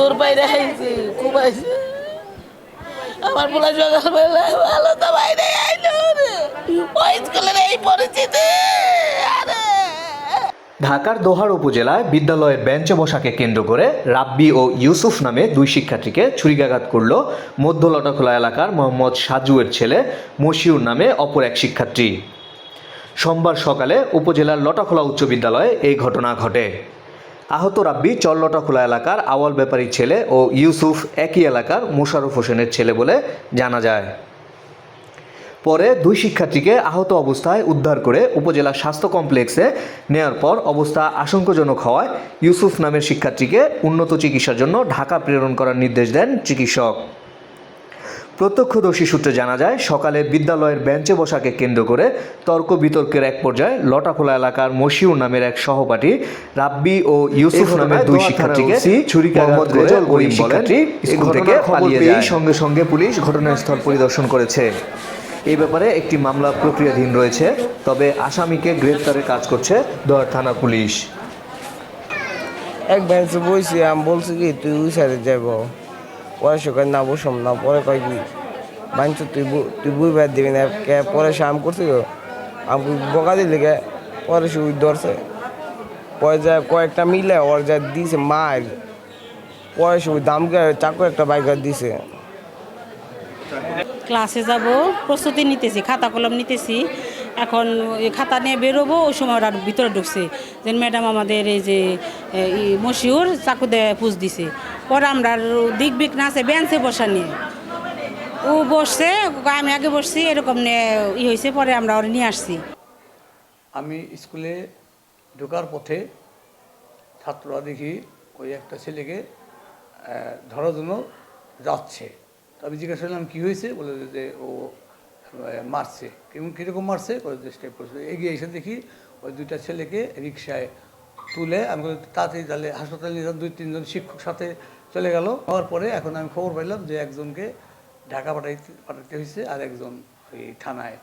দূর বাইরে আইছি খুব আইছি আমার ভালো তো বাইরে আইলো ওই স্কুলের এই ঢাকার দোহার উপজেলায় বিদ্যালয়ের বেঞ্চে বসাকে কেন্দ্র করে রাব্বি ও ইউসুফ নামে দুই শিক্ষার্থীকে ছুরিকাঘাত করল মধ্য লটাখোলা এলাকার মোহাম্মদ সাজুয়ের ছেলে মশিউর নামে অপর এক শিক্ষার্থী। সোমবার সকালে উপজেলার লটাখোলা উচ্চ বিদ্যালয়ে এই ঘটনা ঘটে। আহত রাব্বি চল্লটাখোলা এলাকার আওয়াল ব্যাপারীর ছেলে ও ইউসুফ একই এলাকার মোশাররফ হোসেনের ছেলে বলে জানা যায়। পরে দুই শিক্ষার্থীকে আহত অবস্থায় উদ্ধার করে উপজেলা স্বাস্থ্য কমপ্লেক্সে নেওয়ার পর অবস্থা আশঙ্কাজনক হওয়ায় ইউসুফ নামের শিক্ষার্থীকে উন্নত চিকিৎসার জন্য ঢাকা প্রেরণ করার নির্দেশ দেন চিকিৎসক। প্রত্যক্ষদর্শী সূত্রে জানা যায় সকালে বিদ্যালয়ের বেঞ্চে বসাকে কেন্দ্র করে তর্ক বিতর্কের এক পর্যায়ে লটাখোলা এলাকার মশিউর নামের এক সহপাঠী রাব্বি ও ইউসুফ নামের দুই শিক্ষার্থীকে ছুরিকাঘাত করে ওই শিক্ষার্থী স্কুল থেকে পালিয়ে যায়। সঙ্গে সঙ্গে পুলিশ ঘটনাস্থল পরিদর্শন করেছে। এই ব্যাপারে একটি মামলা প্রক্রিয়াধীন রয়েছে তবে আসামিকে গ্রেপ্তারের কাজ করছে দোয়ার থানা পুলিশ। এক বেঞ্চে বইছি আমি বলছি কি তুই ওই সাইডে যাইব পরে সে না বসম, না পরে কয় কি? বাঞ্চ তুই তুই বই বের দিবি না, কে পরে সে আম করছি আমি বকা দিলে কে? পরে সে ধরছে। পরে যায় কয়েকটা মিলে ওর যা দিছে মার পরে সে দামকে চাকু একটা বাইক দিছে। ক্লাসে যাব, প্রস্তুতি নিতেছি, খাতা কলম নিতেছি। এখন খাতা নিয়ে বেরোবো, ওই সময় ওরা ভিতরে ঢুকছে। যে ম্যাডাম আমাদের এই যে মশিউর চাকু দিয়ে পুষ দিছে। পরে আমরা দিক বিক না আছে, বেঞ্চে বসা নিয়ে। ও বসছে আমি আগে বসছি, এরকম নিয়ে ই হয়েছে পরে আমরা ওরা নিয়ে আসছি। আমি স্কুলে ঢোকার পথে ছাত্ররা দেখি ওই একটা ছেলেকে ধরার জন্য যাচ্ছে। আমি জিজ্ঞাসা করলাম, কী হয়েছে? বলে যে, ও মারছে। কেমন কীরকম মারছে? স্টেপ করছে। এগিয়ে এসে দেখি ওই দুইটা ছেলেকে রিক্সায় তুলে আমি তাড়াতাড়ি তাহলে হাসপাতালে নিয়ে দুই, তিনজন শিক্ষক সাথে চলে গেল। হওয়ার পরে এখন আমি খবর পাইলাম যে একজনকে ঢাকা পাঠাইতে পাঠাতে হয়েছে আর একজন ওই থানায়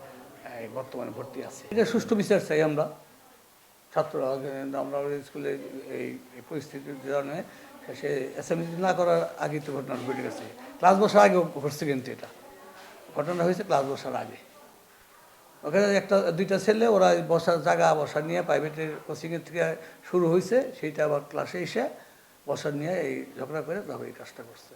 বর্তমানে ভর্তি আছে। এটা সুষ্ঠু বিচার চাই আমরা। ছাত্ররা, আমরা স্কুলে এই এই পরিস্থিতির কারণে সে অ্যাসেম্বলি না করার আগে তো ঘটনা ঘটে গেছে। ক্লাস বসার আগেও ঘটছে কিন্তু এটা। ঘটনা হয়েছে ক্লাস বসার আগে। ওখানে একটা, দুইটা ছেলে, ওরা বসার জায়গা বসার নিয়ে প্রাইভেটের কোচিংয়ের থেকে শুরু হয়েছে, সেইটা আবার ক্লাসে এসে বসা নিয়ে এই ঝগড়া করে তারপর এই কাজটা করছে।